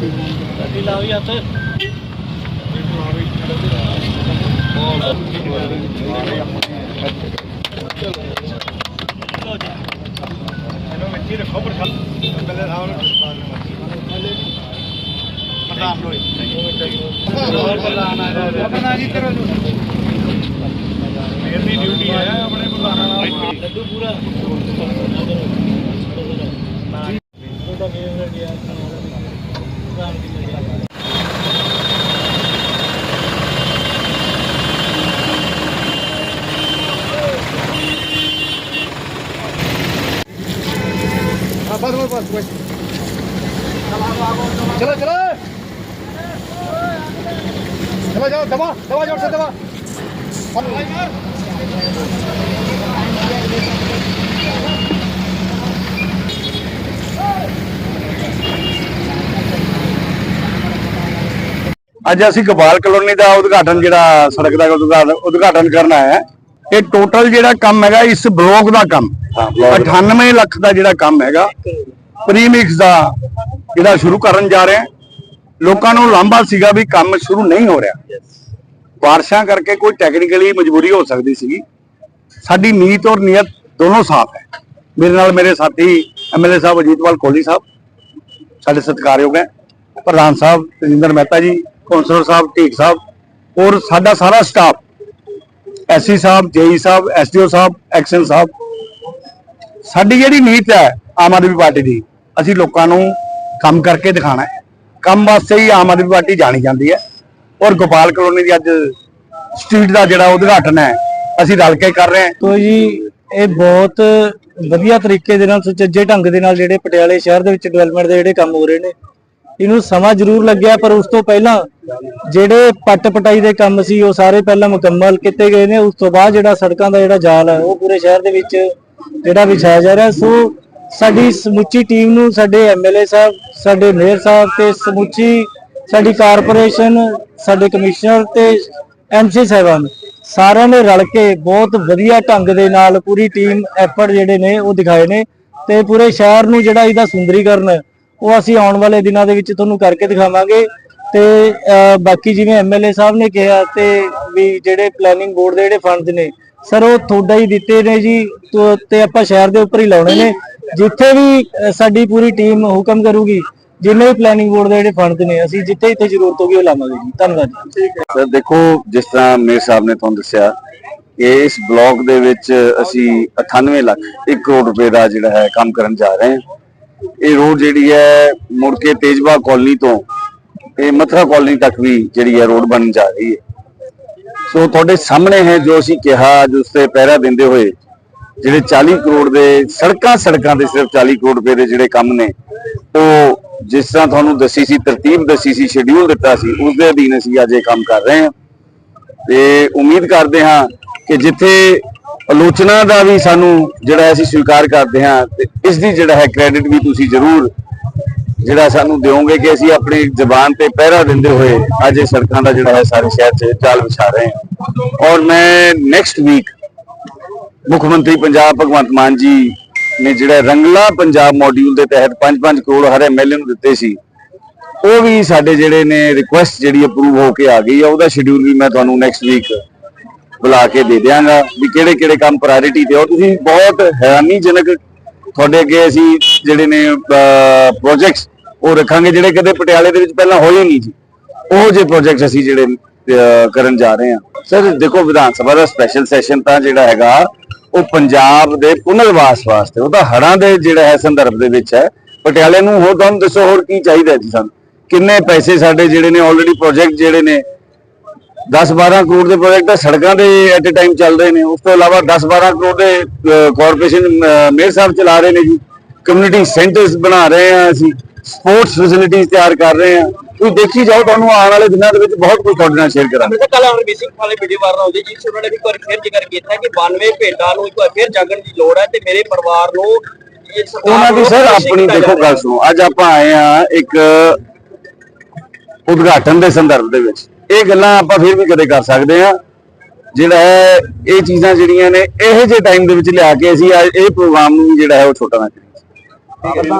ਗੱਡੀ ਲਾਓ ਜੀ ਹੱਥ। ਇਹਨੂੰ ਮਿੱਟੀ ਰੱਖੋ ਪਰ ਪਹਿਲੇ ਸਾਹਿਬ ਨੂੰ ਪ੍ਰਧਾਨ ਹੋਏ ਆਪਣਾ ਜੀ ਕਰੋ ਜੀ। ਮੇਰੀ ਡਿਊਟੀ ਹੈ ਆਪਣੇ ਪ੍ਰਧਾਨਾਂ ਨਾਲ। ਲੱਡੂ ਪੂਰਾ। ਉਹਦਾ ਗੇਮ ਗਿਆ चलो चलो चलो जाओ दबा दबा जोर से दबा ਅੱਜ ਅਸੀਂ ਗੋਪਾਲ ਕਲੋਨੀ ਦਾ ਉਦਘਾਟਨ ਜਿਹੜਾ ਸੜਕ ਦਾ ਉਦਘਾਟਨ ਕਰਨ ਆਇਆ ਹੈ। ਇਹ ਟੋਟਲ ਜਿਹੜਾ ਕੰਮ ਹੈਗਾ ਇਸ ਬਲੋਕ ਦਾ ਕੰਮ। 98 ਲੱਖ ਦਾ ਜਿਹੜਾ ਕੰਮ ਹੈਗਾ ਪ੍ਰੀਮਿਕਸ ਦਾ ਜਿਹੜਾ ਸ਼ੁਰੂ ਕਰਨ ਜਾ ਰਹੇ ਹਾਂ। ਲੋਕਾਂ ਨੂੰ ਲਾਂਭਾ ਸੀਗਾ ਵੀ ਕੰਮ ਸ਼ੁਰੂ ਨਹੀਂ ਹੋ ਰਿਹਾ। ਬਾਰਿਸ਼ਾਂ ਕਰਕੇ ਕੋਈ ਟੈਕਨੀਕਲੀ ਮਜਬੂਰੀ ਹੋ ਸਕਦੀ ਸੀਗੀ। ਸਾਡੀ ਨੀਤ ਔਰ ਨੀਅਤ ਦੋਨੋਂ ਸਾਫ਼ ਹੈ। ਮੇਰੇ ਨਾਲ ਮੇਰੇ ਸਾਥੀ ਐਮਐਲਏ ਸਾਹਿਬ ਅਜੀਤਵਾਲ ਕੋਹਲੀ ਸਾਹਿਬ ਸਾਡੇ ਸਤਿਕਾਰਯੋਗ ਹੈ। ਪ੍ਰਧਾਨ ਸਾਹਿਬ ਤਜਿੰਦਰ ਮਹਿਤਾ ਜੀ ਕੌਂਸਲਰ ਸਾਹਿਬ, ਢੀਕ ਸਾਹਿਬ ਔਰ ਸਾਡਾ ਸਾਰਾ ਸਟਾਫ ਐਸਸੀ ਸਾਹਿਬ, ਜੇਈ ਸਾਹਿਬ, ਐਸਡੀਓ ਸਾਹਿਬ, ਐਕਸ਼ਨ ਸਾਹਿਬ। ਸਾਡੀ ਜਿਹੜੀ ਨੀਤ ਹੈ ਆਮ ਆਦਮੀ ਪਾਰਟੀ ਦੀ, ਅਸੀਂ ਲੋਕਾਂ ਨੂੰ ਕੰਮ ਕਰਕੇ ਦਿਖਾਣਾ ਹੈ। ਕੰਮ ਵਾਸਤੇ ਹੀ ਆਮ ਆਦਮੀ ਪਾਰਟੀ ਜਾਣੀ ਜਾਂਦੀ ਹੈ। ਔਰ ਗੋਪਾਲ ਕਲੋਨੀ ਦੀ ਅੱਜ ਸਟਰੀਟ ਦਾ ਜਿਹੜਾ ਉਦਘਾਟਨ ਹੈ, ਅਸੀਂ ਰਲ ਕੇ ਕਰ ਰਹੇ ਹਾਂ। ਤੋ ਜੀ, ਇਹ ਬਹੁਤ ਵਧੀਆ ਤਰੀਕੇ ਦੇ ਨਾਲ, ਸੁਚੱਜੇ ਢੰਗ ਦੇ ਨਾਲ ਜਿਹੜੇ ਪਟਿਆਲੇ ਸ਼ਹਿਰ ਦੇ ਵਿੱਚ ਡਿਵੈਲਪਮੈਂਟ ਦੇ ਜਿਹੜੇ ਕੰਮ ਹੋ ਰਹੇ ਨੇ ਇਹਨੂੰ ਸਮਾਂ ਜ਼ਰੂਰ ਲੱਗਿਆ, ਪਰ ਉਸ ਤੋਂ ਪਹਿਲਾਂ ਜਿਹੜੇ ਪੱਟ ਪਟਾਈ ਦੇ ਕੰਮ ਸੀ, ਉਹ ਸਾਰੇ ਪਹਿਲਾਂ ਮੁਕੰਮਲ ਕੀਤੇ ਗਏ ਨੇ। ਉਸ ਤੋਂ ਬਾਅਦ ਜਿਹੜਾ ਸੜਕਾਂ ਦਾ ਜਿਹੜਾ ਜਾਲ ਹੈ ਉਹ ਪੂਰੇ ਸ਼ਹਿਰ ਦੇ ਵਿੱਚ ਜਿਹੜਾ ਵਿਛਾਇਆ ਜਾ ਰਿਹਾ। ਸੋ ਸਾਡੀ ਸਮੁੱਚੀ ਟੀਮ ਨੂੰ, ਸਾਡੇ ਐਮਐਲਏ ਸਾਹਿਬ, ਸਾਡੇ ਮੇਅਰ ਸਾਹਿਬ ਤੇ ਸਮੁੱਚੀ ਸਾਡੀ ਕਾਰਪੋਰੇਸ਼ਨ, ਸਾਡੇ ਕਮਿਸ਼ਨਰ ਤੇ ਐਮਸੀ ਸਾਹਿਬਾਨ, ਸਾਰਿਆਂ ਨੇ ਰਲ ਕੇ ਬਹੁਤ ਵਧੀਆ ਢੰਗ ਦੇ ਨਾਲ ਪੂਰੀ ਟੀਮ, ਐਫਰਟ ਜਿਹੜੇ ਨੇ, ਉਹ ਦਿਖਾਏ ਨੇ। ਤੇ ਪੂਰੇ ਸ਼ਹਿਰ ਨੂੰ ਜਿਹੜਾ ਇਹਦਾ ਸੁੰਦਰੀਕਰਨ ਉਹ ਅਸੀਂ ਆਉਣ ਵਾਲੇ ਦਿਨਾਂ ਦੇ ਵਿੱਚ ਤੁਹਾਨੂੰ ਕਰਕੇ ਦਿਖਾਵਾਂਗੇ ਤੇ ਬਾਕੀ ਜਿਵੇਂ ਐਮਐਲਏ ਸਾਹਿਬ ਨੇ ਕਿਹਾ ਤੇ ਵੀ ਜਿਹੜੇ ਪਲੈਨਿੰਗ ਬੋਰਡ ਦੇ ਜਿਹੜੇ ਫੰਡਸ ਨੇ, ਸਰ ਉਹ ਤੁਹਾਡਾ ਹੀ ਦਿੱਤੇ ਨੇ ਜੀ, ਤੇ ਆਪਾਂ ਸ਼ਹਿਰ ਦੇ ਉੱਪਰ ਹੀ ਲਾਉਣੇ ਨੇ। ਜਿੱਥੇ ਵੀ ਸਾਡੀ ਪੂਰੀ ਟੀਮ ਹੁਕਮ ਕਰੂਗੀ, ਜਿੰਨੇ ਵੀ ਪਲੈਨਿੰਗ ਬੋਰਡ ਦੇ ਜਿਹੜੇ ਫੰਡਸ ਨੇ, ਅਸੀਂ ਜਿੱਥੇ ਜਿੱਥੇ ਜ਼ਰੂਰਤ ਹੋਗੀ ਉਹ ਲਾਵਾਂਗੇ ਜੀ। ਧੰਨਵਾਦ ਜੀ। ਸਰ, ਦੇਖੋ, ਜਿਸ ਤਰ੍ਹਾਂ ਮੇਅਰ ਸਾਹਿਬ ਨੇ ਤੁਹਾਨੂੰ ਦੱਸਿਆ ਕਿ ਇਸ ਬਲਾਕ ਦੇ ਵਿੱਚ ਅਸੀਂ 98 ਲੱਖ 1 ਕਰੋੜ ਰੁਪਏ ਦਾ ਜਿਹੜਾ ਹੈ ਕੰਮ ਕਰਨ ਜਾ ਰਹੇ ਹਾਂ। ਇਹ ਰੋਡ ਜਿਹੜੀ ਹੈ ਮੁੜ ਕੇ ਤੇਜਬਾ ਕਾਲਨੀ ਤੋਂ ਇਹ ਮਥਰਾ ਕਾਲਨੀ ਤੱਕ ਵੀ ਜਿਹੜੀ ਹੈ ਰੋਡ ਬਣਨ ਜਾ ਰਹੀ ਹੈ। ਸੋ ਤੁਹਾਡੇ ਸਾਹਮਣੇ ਹੈ ਜੋ ਅਸੀਂ ਕਿਹਾ, ਅੱਜ ਉਸ ਪਹਿਰਾ ਦਿੰਦੇ ਹੋਏ, ਜਿਹੜੇ 40 ਕਰੋੜ ਦੇ ਸੜਕਾਂ ਸੜਕਾਂ ਦੇ ਸਿਰਫ 40 ਕਰੋੜ ਰੁਪਏ ਦੇ ਜਿਹੜੇ ਕੰਮ ਨੇ, ਉਹ ਜਿਸ ਤਰ੍ਹਾਂ ਤੁਹਾਨੂੰ ਦੱਸੀ ਸੀ, ਤਰਤੀਬ ਦੱਸੀ ਸੀ ਸ਼ਡਿਊਲ ਦਿੱਤਾ ਸੀ, ਉਸ ਦੇ ਅਧੀਨ ਅਸੀਂ ਅੱਜ ਇਹ ਕੰਮ ਕਰ ਰਹੇ ਹਾਂ। ਤੇ ਉਮੀਦ ਕਰਦੇ ਹਾਂ ਕਿ ਜਿੱਥੇ ਆਲੋਚਨਾ ਦਾ ਵੀ ਸਾਨੂੰ ਜਿਹੜਾ ਅਸੀਂ ਸਵੀਕਾਰ ਕਰਦੇ ਹਾਂ ਤੇ ਇਸ ਦੀ ਜਿਹੜਾ ਹੈ ਕ੍ਰੈਡਿਟ ਵੀ ਤੁਸੀਂ ਜ਼ਰੂਰ ਜਿਹੜਾ ਸਾਨੂੰ ਦਿਓਗੇ ਕਿ ਅਸੀਂ ਆਪਣੀ ਜ਼ਬਾਨ ਤੇ ਪਹਿਰਾ ਦਿੰਦੇ ਹੋਏ ਅੱਜ ਇਹ ਸੜਕਾਂ ਦਾ ਜਿਹੜਾ ਹੈ ਸਾਰੇ ਸ਼ਹਿਰ 'ਚ ਚਾਲ ਵਿਛਾ ਰਹੇ ਹਾਂ। ਔਰ ਮੈਂ ਨੈਕਸਟ ਵੀਕ ਮੁੱਖ ਮੰਤਰੀ ਪੰਜਾਬ ਭਗਵੰਤ ਮਾਨ ਜੀ ਨੇ ਜਿਹੜਾ ਰੰਗਲਾ ਪੰਜਾਬ ਮੋਡਿਊਲ ਦੇ ਤਹਿਤ 5-5 ਕਰੋੜ ਹਰ ਐਮਐਲਏ ਨੂੰ ਦਿੱਤੇ ਸੀ, ਉਹ ਵੀ ਸਾਡੇ ਜਿਹੜੇ ਨੇ ਰਿਕੁਐਸਟ ਜਿਹੜੀ ਅਪਰੂਵ ਹੋ ਕੇ ਆ ਗਈ ਆ, ਉਹਦਾ ਸ਼ਡਿਊਲ ਵੀ ਮੈਂ ਤੁਹਾਨੂੰ ਨੈਕਸਟ ਵੀਕ ਬੁਲਾ ਕੇ ਦੇ ਦਿਆਂਗਾ ਵੀ ਕਿਹੜੇ ਕਿਹੜੇ ਕੰਮ ਪ੍ਰਾਇੋਰਟੀ ਤੇ ਆ ਤੁਸੀਂ ਬਹੁਤ ਹੈਰਾਨੀਜਨਕ ਤੁਹਾਡੇ ਅੱਗੇ ਅਸੀਂ ਜਿਹੜੇ ਨੇ ਪ੍ਰੋਜੈਕਟਸ ਉਹ ਰੱਖਾਂਗੇ, ਜਿਹੜੇ ਕਦੇ ਪਟਿਆਲੇ ਦੇ ਵਿੱਚ ਪਹਿਲਾਂ ਹੋਏ ਨਹੀਂ ਜੀ। ਉਹ ਜੇ ਪ੍ਰੋਜੈਕਟ ਅਸੀਂ ਜਿਹੜੇ ਕਰਨ ਜਾ ਰਹੇ ਹਾਂ। ਸਰ, ਦੇਖੋ ਵਿਧਾਨ ਸਭਾ ਦਾ ਸਪੈਸ਼ਲ ਸੈਸ਼ਨ ਤਾਂ ਜਿਹੜਾ ਹੈਗਾ, ਉਹ ਪੰਜਾਬ ਦੇ ਪੁਨਰਵਾਸ ਵਾਸਤੇ ਉਹਦਾ ਹੜਾਂ ਦੇ ਜਿਹੜਾ ਹੈ ਸੰਦਰਭ ਦੇ ਵਿੱਚ ਹੈ। ਪਟਿਆਲੇ ਨੂੰ ਹੋਰ ਤੁਹਾਨੂੰ ਦੱਸੋ, ਹੋਰ ਕੀ ਚਾਹੀਦਾ ਜੀ ਸਾਨੂੰ? ਕਿੰਨੇ ਪੈਸੇ ਸਾਡੇ ਜਿਹੜੇ ਨੇ ਆਲਰੇਡੀ ਪ੍ਰੋਜੈਕਟ ਜਿਹੜੇ ਨੇ 10-12 ਕਰੋੜ ਦੇ ਪ੍ਰੋਜੈਕਟ ਸੜਕਾਂ ਦੇ ਐਟ ਅ ਟਾਈਮ ਚੱਲ ਰਹੇ ਨੇ। ਉਸ ਤੋਂ ਇਲਾਵਾ 10-12 ਕਰੋੜ ਦੇ ਕਾਰਪੋਰੇਸ਼ਨ ਮੇਅਰ ਸਾਹਿਬ ਚਲਾ ਰਹੇ ਨੇ ਜੀ। ਕਮਿਊਨਿਟੀ ਸੈਂਟਰਸ ਬਣਾ ਰਹੇ ਆ ਅਸੀਂ। ਸਪੋਰਟਸ ਫੈਸਿਲਿਟੀਆਂ ਤਿਆਰ ਕਰ ਰਹੇ ਆ ਤੁਸੀਂ ਦੇਖੀ ਜਾਓ ਤੁਹਾਨੂੰ ਆਉਣ ਵਾਲੇ ਦਿਨਾਂ ਦੇ ਵਿੱਚ ਬਹੁਤ ਕੁਝ ਤੁਹਾਡੇ ਨਾਲ ਸ਼ੇਅਰ ਕਰਾਂਗੇ। ਕੱਲ ਹਰਮੀਤ ਸਿੰਘ ਵਾਲੇ ਵੀਡੀਓ ਹੁੰਦੀ ਜਿਸ 'ਚ ਉਹਨਾਂ ਨੇ ਵੀ ਵਾਰ ਫਿਰ ਜ਼ਿਕਰ ਕੀਤਾ ਕਿ 92 ਭੇਡਾਂ ਨੂੰ ਇੱਕ ਵਾਰ ਫਿਰ ਜਾਗਣ ਦੀ ਲੋੜ ਹੈ ਤੇ ਮੇਰੇ ਪਰਿਵਾਰ ਨੂੰ ਉਹਨਾਂ ਦੀ ਸਰ ਆਪਣੀ ਦੇਖੋ ਜਾ ਗੱਲ ਸੁਣੋ। ਅੱਜ ਆਪਾਂ ਆਏ ਆ ਇੱਕ ਉਦਘਾਟਨ ਦੇ ਸੰਦਰਭ ਦੇ ਵਿੱਚ। ਇਹ ਗੱਲਾਂ ਆਪਾਂ ਫਿਰ ਵੀ ਕਦੇ ਕਰ ਸਕਦੇ ਆ ਜਿਹੜਾ ਹੈ, ਇਹ ਚੀਜ਼ਾਂ ਜਿਹੜੀਆਂ ਨੇ, ਇਹੋ ਜਿਹੇ ਟਾਈਮ ਦੇ ਵਿੱਚ ਲਿਆ ਕੇ ਅਸੀਂ ਅੱਜ ਇਹ ਪ੍ਰੋਗਰਾਮ ਨੂੰ ਜਿਹੜਾ ਹੈ ਉਹ ਛੋਟਾ ਨਾ ਕਰੀਏ।